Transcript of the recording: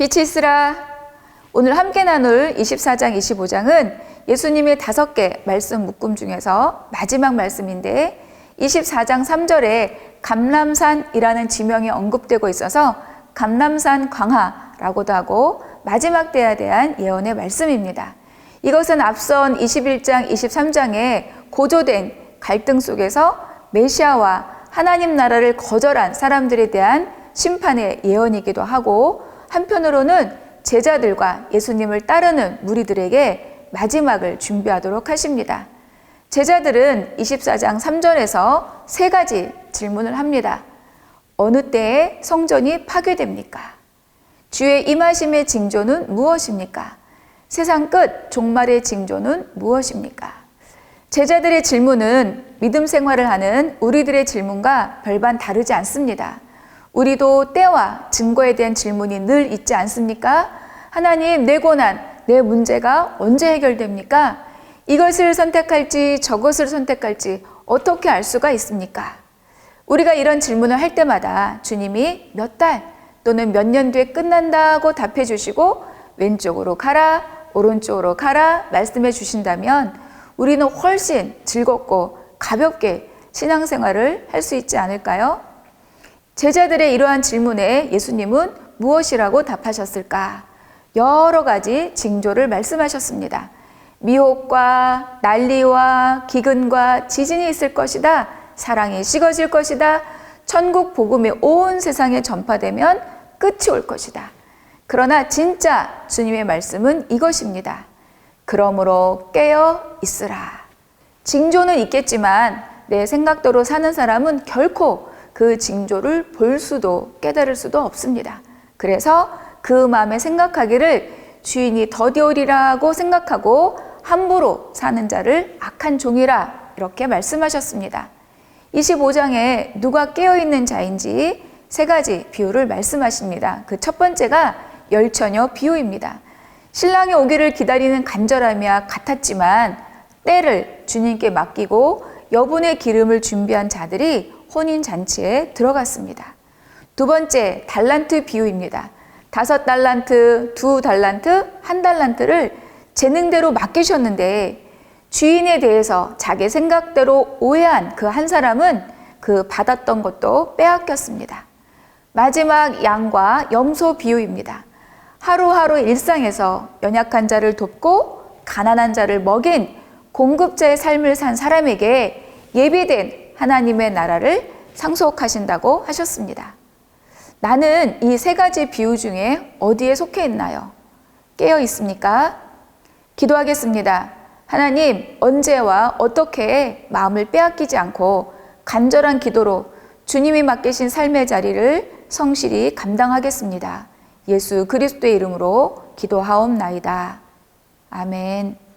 빛이 있으라. 오늘 함께 나눌 24장, 25장은 예수님의 다섯 개 말씀 묶음 중에서 마지막 말씀인데 24장 3절에 감람산이라는 지명이 언급되고 있어서 감람산 광화라고도 하고 마지막 때에 대한 예언의 말씀입니다. 이것은 앞선 21장, 23장에 고조된 갈등 속에서 메시아와 하나님 나라를 거절한 사람들에 대한 심판의 예언이기도 하고 한편으로는 제자들과 예수님을 따르는 무리들에게 마지막을 준비하도록 하십니다. 제자들은 24장 3절에서 세 가지 질문을 합니다. 어느 때에 성전이 파괴됩니까? 주의 임하심의 징조는 무엇입니까? 세상 끝 종말의 징조는 무엇입니까? 제자들의 질문은 믿음 생활을 하는 우리들의 질문과 별반 다르지 않습니다. 우리도 때와 증거에 대한 질문이 늘 있지 않습니까? 하나님, 내 고난, 내 문제가 언제 해결됩니까? 이것을 선택할지 저것을 선택할지 어떻게 알 수가 있습니까? 우리가 이런 질문을 할 때마다 주님이 몇 달 또는 몇 년 뒤에 끝난다고 답해 주시고 왼쪽으로 가라, 오른쪽으로 가라 말씀해 주신다면 우리는 훨씬 즐겁고 가볍게 신앙생활을 할 수 있지 않을까요? 제자들의 이러한 질문에 예수님은 무엇이라고 답하셨을까? 여러 가지 징조를 말씀하셨습니다. 미혹과 난리와 기근과 지진이 있을 것이다. 사랑이 식어질 것이다. 천국 복음이 온 세상에 전파되면 끝이 올 것이다. 그러나 진짜 주님의 말씀은 이것입니다. 그러므로 깨어 있으라. 징조는 있겠지만 내 생각대로 사는 사람은 결코 그 징조를 볼 수도 깨달을 수도 없습니다. 그래서 그 마음에 생각하기를 주인이 더디오리라고 생각하고 함부로 사는 자를 악한 종이라 이렇게 말씀하셨습니다. 25장에 누가 깨어있는 자인지 세 가지 비유를 말씀하십니다. 그 첫 번째가 열처녀 비유입니다. 신랑이 오기를 기다리는 간절함이야 같았지만 때를 주님께 맡기고 여분의 기름을 준비한 자들이 혼인 잔치에 들어갔습니다. 두 번째 달란트 비유입니다. 다섯 달란트, 두 달란트, 한 달란트를 재능대로 맡기셨는데 주인에 대해서 자기 생각대로 오해한 그 한 사람은 그 받았던 것도 빼앗겼습니다. 마지막 양과 염소 비유입니다. 하루하루 일상에서 연약한 자를 돕고 가난한 자를 먹인 공급자의 삶을 산 사람에게 예비된 하나님의 나라를 상속하신다고 하셨습니다. 나는 이 세 가지 비유 중에 어디에 속해 있나요? 깨어 있습니까? 기도하겠습니다. 하나님, 언제와 어떻게 마음을 빼앗기지 않고 간절한 기도로 주님이 맡기신 삶의 자리를 성실히 감당하겠습니다. 예수 그리스도의 이름으로 기도하옵나이다. 아멘.